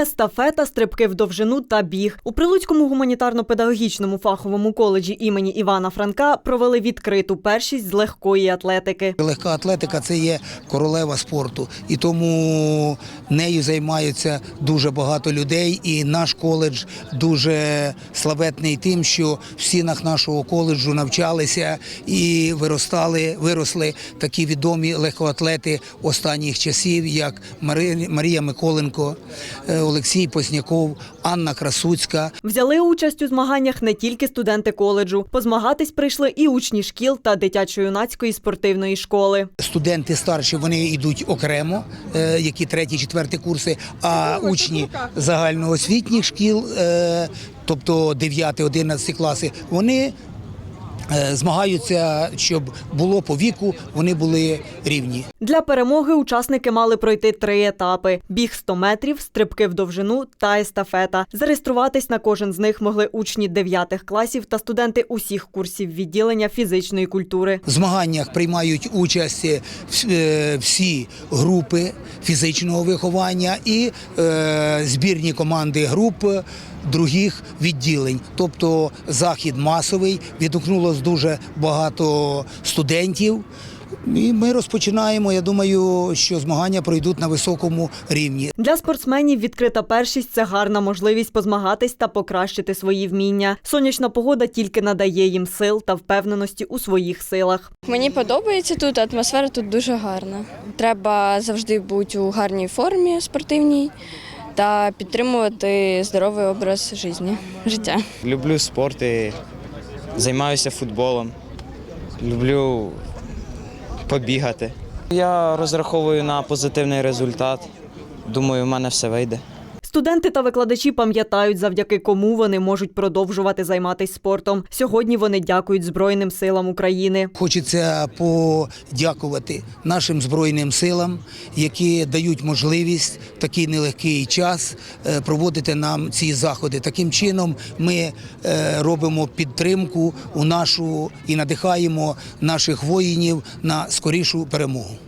Естафета, стрибки в довжину та біг. У Прилуцькому гуманітарно-педагогічному фаховому коледжі імені Івана Франка провели відкриту першість з легкої атлетики. Легка атлетика це є королева спорту, і тому нею займаються дуже багато людей. І наш коледж дуже славетний тим, що в стінах нашого коледжу навчалися і виростали, виросли такі відомі легкоатлети останніх часів, як Марія Миколенко, е, Олексій Посняков, Анна Красуцька. Взяли участь у змаганнях не тільки студенти коледжу. Позмагатись прийшли і учні шкіл та дитячо-юнацької спортивної школи. Студенти старші вони йдуть окремо, е, які треті, четверті курси, а учні загальноосвітніх шкіл, е, тобто 9-11 класи, вони змагаються, щоб було по віку, вони були рівні. Для перемоги учасники мали пройти три етапи: біг 100 метрів, стрибки в довжину та естафета. Зареєструватись на кожен з них могли учні 9 класів та студенти усіх курсів відділення фізичної культури. В змаганнях приймають участь е, е, всі групи фізичного виховання і е, збірні команди груп других відділень. Тобто захід масовий, відгукнулося дуже багато студентів. І ми розпочинаємо. Я думаю, що змагання пройдуть на високому рівні. Для спортсменів відкрита першість це гарна можливість позмагатись та покращити свої вміння. Сонячна погода тільки надає їм сил та впевненості у своїх силах. Мені подобається тут, атмосфера тут дуже гарна. Треба завжди бути у гарній формі спортивній та підтримувати здоровий образ життя. життя. Люблю спорт і займаюся футболом. Люблю побігати. Я розраховую на позитивний результат. Думаю, в мене все вийде. Студенти та викладачі пам'ятають, завдяки кому вони можуть продовжувати займатися спортом. Сьогодні вони дякують Збройним силам України. Хочеться подякувати нашим збройним силам, які дають можливість в такий нелегкий час е, проводити нам ці заходи. Таким чином ми е, робимо підтримку у нашу і надихаємо наших воїнів на скорішу перемогу.